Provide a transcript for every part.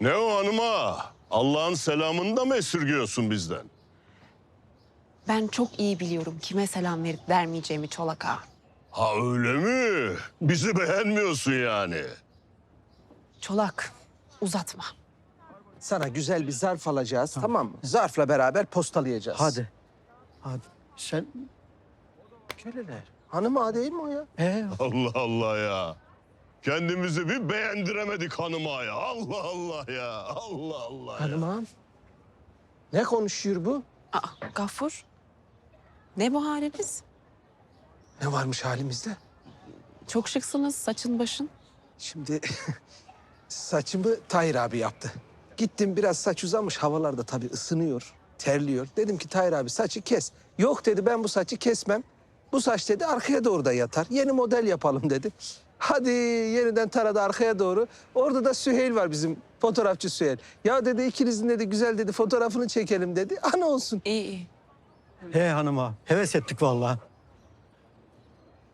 Ne o hanıma? Allah'ın selamını da mı esirgiyorsun bizden? Ben çok iyi biliyorum kime selam verip vermeyeceğimi Çolak Ağa. Ha öyle mi? Bizi beğenmiyorsun yani. Çolak uzatma. Sana güzel bir zarf alacağız tamam mı? Zarfla beraber postalayacağız. Hadi. Hadi. Sen Köleler. Hanım ağa değil mi o ya? ee, Allah Allah ya. Kendimizi bir beğendiremedik hanıma ya. Allah Allah ya. Allah Allah ya. Hanım ağam. Ne konuşuyor bu? Aa Gafur. Ne bu haliniz? Ne varmış halimizde? Çok şıksınız saçın başın. Şimdi saçımı Tahir abi yaptı. Gittim biraz saç uzamış havalarda tabii ısınıyor, terliyor. Dedim ki Tahir abi saçı kes. Yok dedi ben bu saçı kesmem. Bu saç dedi arkaya doğru da yatar. Yeni model yapalım dedi. Hadi yeniden taradı arkaya doğru. Orada da Süheyl var bizim fotoğrafçı Süheyl. Ya dedi ikinizin dedi güzel dedi fotoğrafını çekelim dedi. Ana olsun. İyi iyi. he hanıma. Heves ettik vallahi.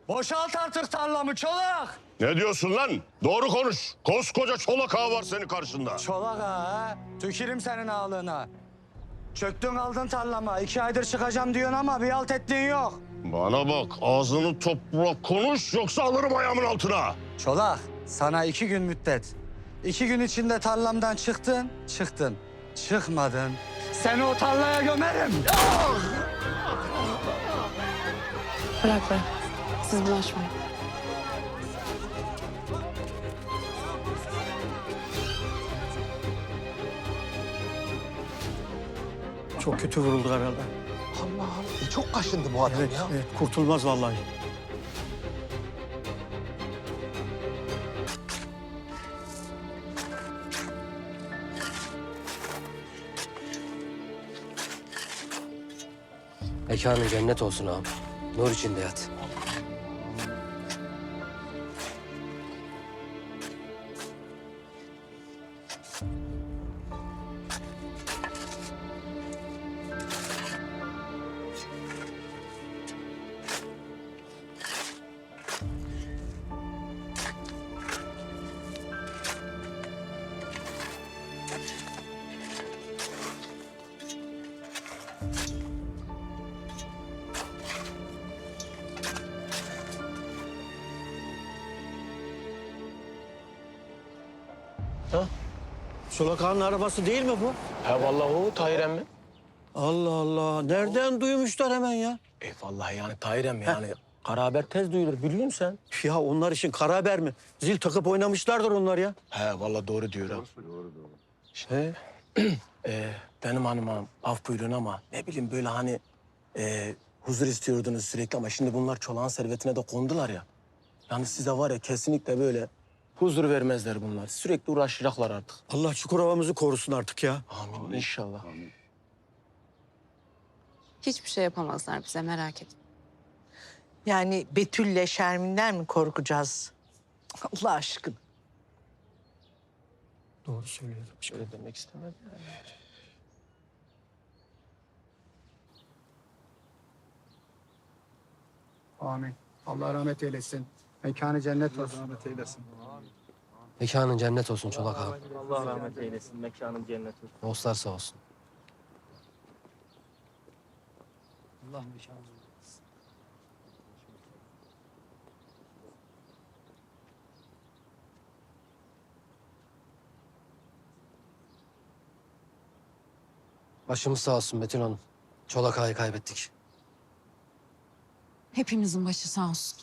Boşalt artık tarlamı çolak. Ne diyorsun lan? Doğru konuş. Koskoca çolak ağa var senin karşında. Çolak ha. Tükürüm senin ağlığına. Çöktün aldın tarlama. İki aydır çıkacağım diyorsun ama bir alt ettiğin yok. Bana bak ağzını topla konuş yoksa alırım ayağımın altına. Çolak sana iki gün müddet. İki gün içinde tarlamdan çıktın, çıktın. Çıkmadın. Seni o tarlaya gömerim. Bırak bırak. Siz bulaşmayın. Çok kötü vuruldu herhalde. Allah Allah. E, çok kaşındı bu adam Evet, ya. evet kurtulmaz vallahi. Mekanın cennet olsun ağam. Nur içinde yat. Çolak Ağa'nın arabası değil mi bu? Ha vallahi o Tahir emmi. Allah Allah. Nereden duymuşlar hemen ya? E vallahi yani Tahir emmi yani kara haber tez duyulur biliyorsun sen. Ya onlar için kara haber mi? Zil takıp oynamışlardır onlar ya. He vallahi doğru diyor ha. Doğru doğru. Şey, e, benim hanıma af buyurun ama ne bileyim böyle hani e, huzur istiyordunuz sürekli ama şimdi bunlar çolağın servetine de kondular ya. Yani size var ya kesinlikle böyle huzur vermezler bunlar. Sürekli uğraşacaklar artık. Allah Çukurova'mızı korusun artık ya. Amin inşallah. Hiçbir şey yapamazlar bize merak etme. Yani Betül'le Şermin'den mi korkacağız? Allah aşkına. Doğru söylüyorum. Şöyle demek istemedim. Amin. Allah rahmet eylesin. Mekanı cennet olsun. rahmet eylesin. Mekanın cennet olsun Çolak ağam. Allah rahmet eylesin. Mekanın cennet olsun. Dostlar sağ olsun. Allah mekanı Başımız sağ olsun Betül Hanım. Çolak Ağa'yı kaybettik. Hepimizin başı sağ olsun.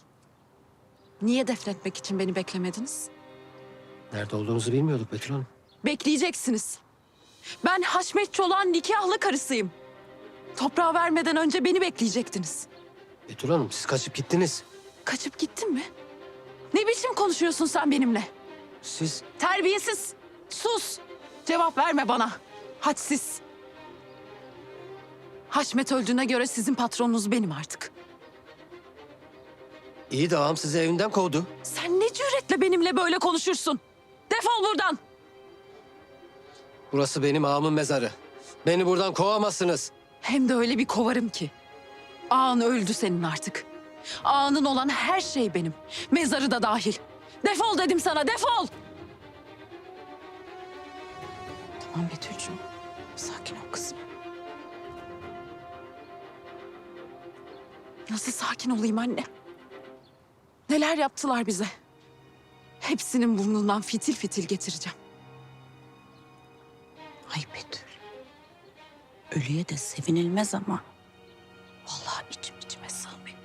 Niye defnetmek için beni beklemediniz? Nerede olduğunuzu bilmiyorduk Betül Hanım. Bekleyeceksiniz. Ben Haşmet Çolak'ın nikahlı karısıyım. Toprağı vermeden önce beni bekleyecektiniz. Betül Hanım siz kaçıp gittiniz. Kaçıp gittin mi? Ne biçim konuşuyorsun sen benimle? Siz Terbiyesiz. Sus. Cevap verme bana. Hadsiz. Haşmet öldüğüne göre sizin patronunuz benim artık. iyi de ağam sizi evinden kovdu. Sen ne cüretle benimle böyle konuşursun? Defol buradan. Burası benim ağamın mezarı. Beni buradan kovamazsınız. Hem de öyle bir kovarım ki. Ağın öldü senin artık. Ağının olan her şey benim. Mezarı da dahil. Defol dedim sana defol. Tamam Betül'cüğüm. Sakin ol kızım. Nasıl sakin olayım anne? Neler yaptılar bize? Hepsinin burnundan fitil fitil getireceğim. Ay Betül. Ölüye de sevinilmez ama. Vallahi içim içime sığmıyor.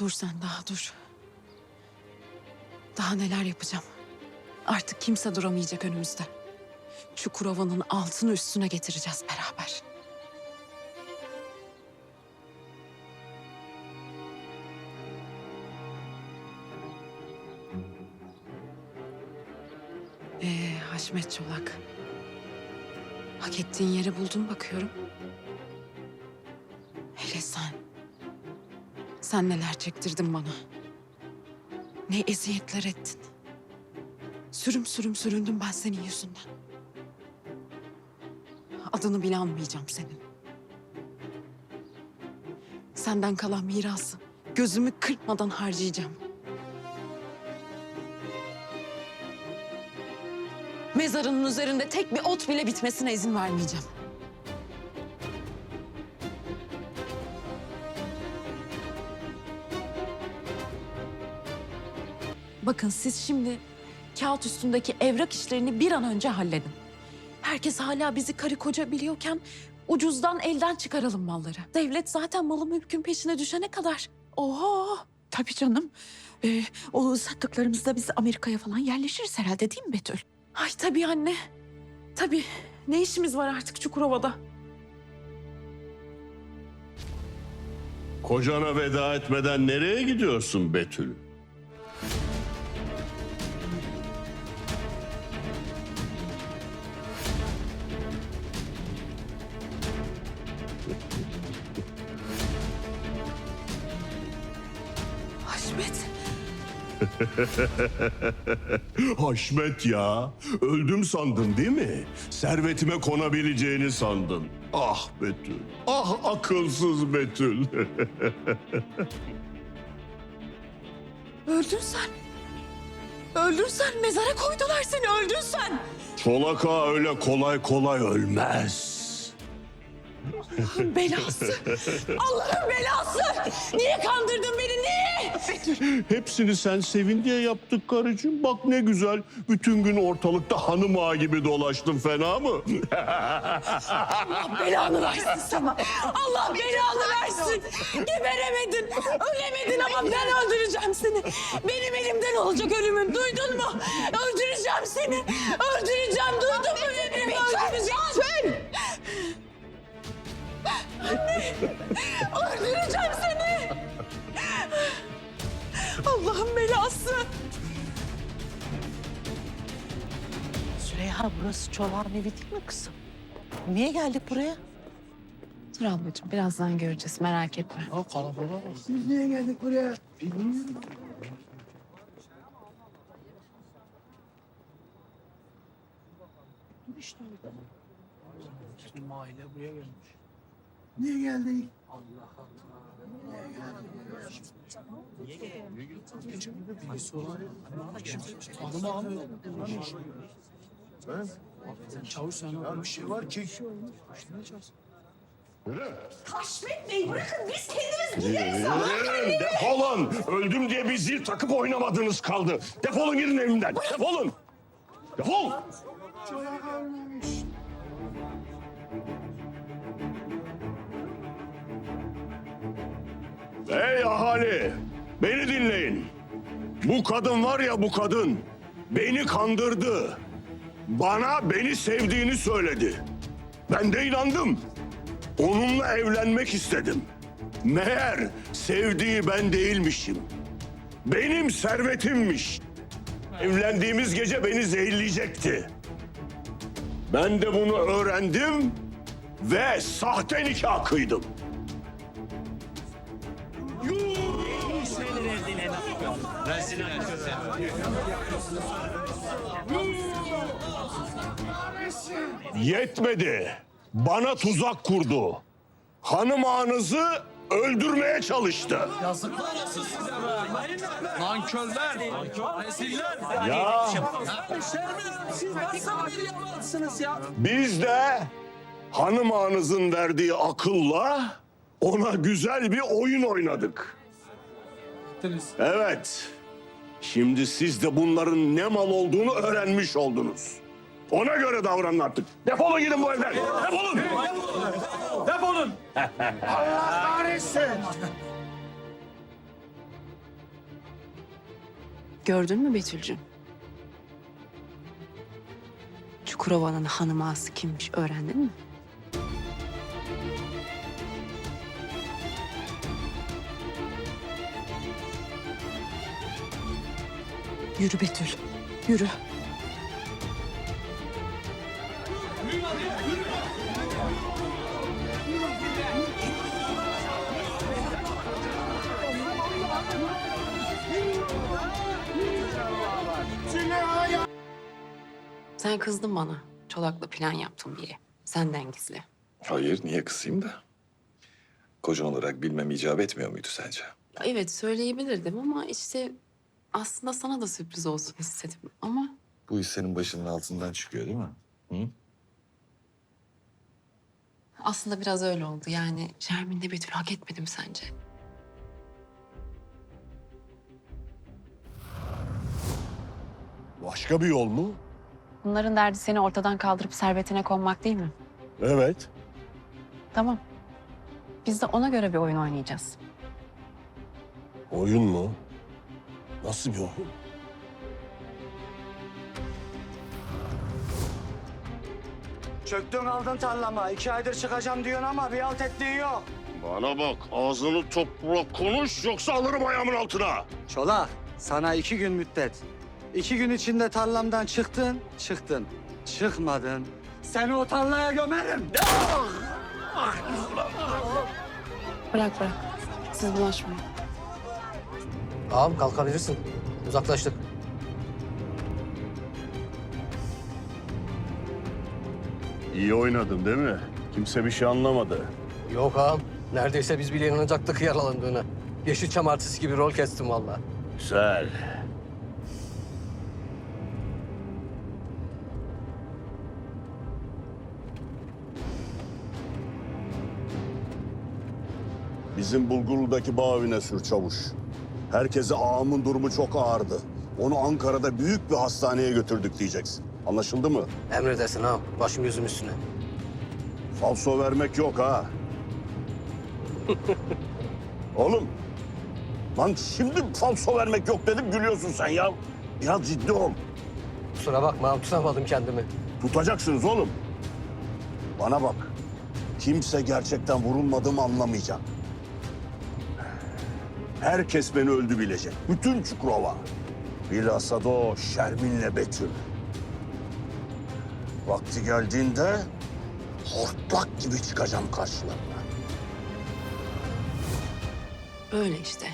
Dur sen daha dur. Daha neler yapacağım. Artık kimse duramayacak önümüzde. Çukurova'nın altını üstüne getireceğiz beraber. Ee, Haşmet Çolak. Hak ettiğin yeri buldun bakıyorum. Hele sen. Sen neler çektirdin bana. Ne eziyetler ettin. Sürüm sürüm süründüm ben senin yüzünden. Adını bile anmayacağım senin. Senden kalan mirası gözümü kırpmadan harcayacağım. Mezarının üzerinde tek bir ot bile bitmesine izin vermeyeceğim. Bakın siz şimdi kağıt üstündeki evrak işlerini bir an önce halledin. Herkes hala bizi karı koca biliyorken ucuzdan elden çıkaralım malları. Devlet zaten malı mülkün peşine düşene kadar. Oho! Tabii canım. Ee, o sattıklarımızda biz Amerika'ya falan yerleşiriz herhalde değil mi Betül? Ay tabii anne. Tabii. Ne işimiz var artık Çukurova'da? Kocana veda etmeden nereye gidiyorsun Betül? Haşmet ya. Öldüm sandın değil mi? Servetime konabileceğini sandın. Ah Betül. Ah akılsız Betül. Öldün sen. Öldün sen. Mezara koydular seni. Öldün sen. Çolak ağa öyle kolay kolay ölmez. Allah'ın belası. Allah'ın belası. Niye kandırdın beni? Niye? Hepsini sen sevin diye yaptık karıcığım. Bak ne güzel. Bütün gün ortalıkta hanım ağa gibi dolaştın fena mı? Allah belanı versin sana. Allah belanı versin. Geberemedin. Ölemedin ama ben öldüreceğim seni. Benim elimden olacak ölümün. Duydun mu? Öldüreceğim seni. Öldüreceğim. Duydun mu beni? Öldüreceğim. Anne. Öldüreceğim seni. Allah'ın belası. Süleyha burası Çolak'ın evi değil mi kızım? Niye geldik buraya? Dur ablacığım birazdan göreceğiz merak etme. Biz niye geldik buraya? Tüm aile buraya gelmiş. Niye geldik? Birisi olan almıyor. Çavuş sana bir şey var ki. Haşmet Bey bırakın biz kendimiz gideriz. Yürüyün, defolun. Öldüm diye bir zil takıp oynamadığınız kaldı. Defolun gidin evimden. Defolun. Defol. Ey ahali! Beni dinleyin. Bu kadın var ya bu kadın. Beni kandırdı. Bana beni sevdiğini söyledi. Ben de inandım. Onunla evlenmek istedim. Meğer sevdiği ben değilmişim. Benim servetimmiş. Evlendiğimiz gece beni zehirleyecekti. Ben de bunu öğrendim ve sahte nikah kıydım. Yetmedi. Bana tuzak kurdu. Hanım ağanızı öldürmeye çalıştı. Nankörler. Ya biz de hanım ağanızın verdiği akılla ona güzel bir oyun oynadık. Evet. Şimdi siz de bunların ne mal olduğunu öğrenmiş oldunuz. Ona göre davranın artık. Defolun gidin bu evden. Defolun. Defolun. Gördün mü Betül'cüğüm? Çukurova'nın hanım ağası kimmiş öğrendin mi? Yürü Betül, yürü. Sen kızdın bana. Çolak'la plan yaptım diye. Senden gizli. Hayır, niye kısayım da? Kocan olarak bilmem icap etmiyor muydu sence? Evet söyleyebilirdim ama işte aslında sana da sürpriz olsun istedim. Ama Bu iş senin başının altından çıkıyor değil mi? Hı? aslında biraz öyle oldu. Yani Şermin'le Betül hak etmedim sence? Başka bir yol mu? Bunların derdi seni ortadan kaldırıp servetine konmak değil mi? Evet. Tamam. Biz de ona göre bir oyun oynayacağız. Oyun mu? Nasıl bir oyun? Çöktün aldın tarlama. İki aydır çıkacağım diyorsun ama bir alt ettiğin yok. Bana bak ağzını topla konuş yoksa alırım ayağımın altına. Çolak, sana iki gün müddet. İki gün içinde tarlamdan çıktın, çıktın. Çıkmadın. Seni o tarlaya gömerim. Bırak bırak. Siz bulaşmayın. Ağam kalkabilirsin. Uzaklaştık. İyi oynadın değil mi? Kimse bir şey anlamadı. Yok ağam. Neredeyse biz bile inanacaktık yaralandığına. Yeşilçam artisti gibi rol kestim vallahi. Güzel. Bizim Bulgurlu'daki bağ evine sür çavuş. Herkese ağamın durumu çok ağırdı. Onu Ankara'da büyük bir hastaneye götürdük diyeceksin. Anlaşıldı mı? Emredersin ağam. Başım gözüm üstüne. Falso vermek yok ha. Oğlum. Lan şimdi falso vermek yok dedim gülüyorsun sen ya. Biraz ciddi ol. Kusura bakma ağam tutamadım kendimi. Tutacaksınız oğlum. Bana bak. Kimse gerçekten vurulmadığımı anlamayacak. Herkes beni öldü bilecek. Bütün Çukurova. Bilhassa da o Şermin'le Betül. Vakti geldiğinde hortlak gibi çıkacağım karşılarına. Öyle işte.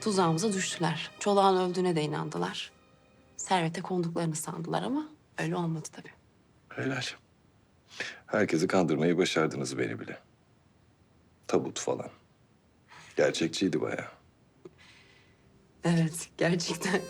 Tuzağımıza düştüler. Çolağın öldüğüne de inandılar. Servete konduklarını sandılar ama öyle olmadı tabii. Helal. Herkesi kandırmayı başardınız beni bile. Tabut falan. Gerçekçiydi bayağı. Evet, gerçekten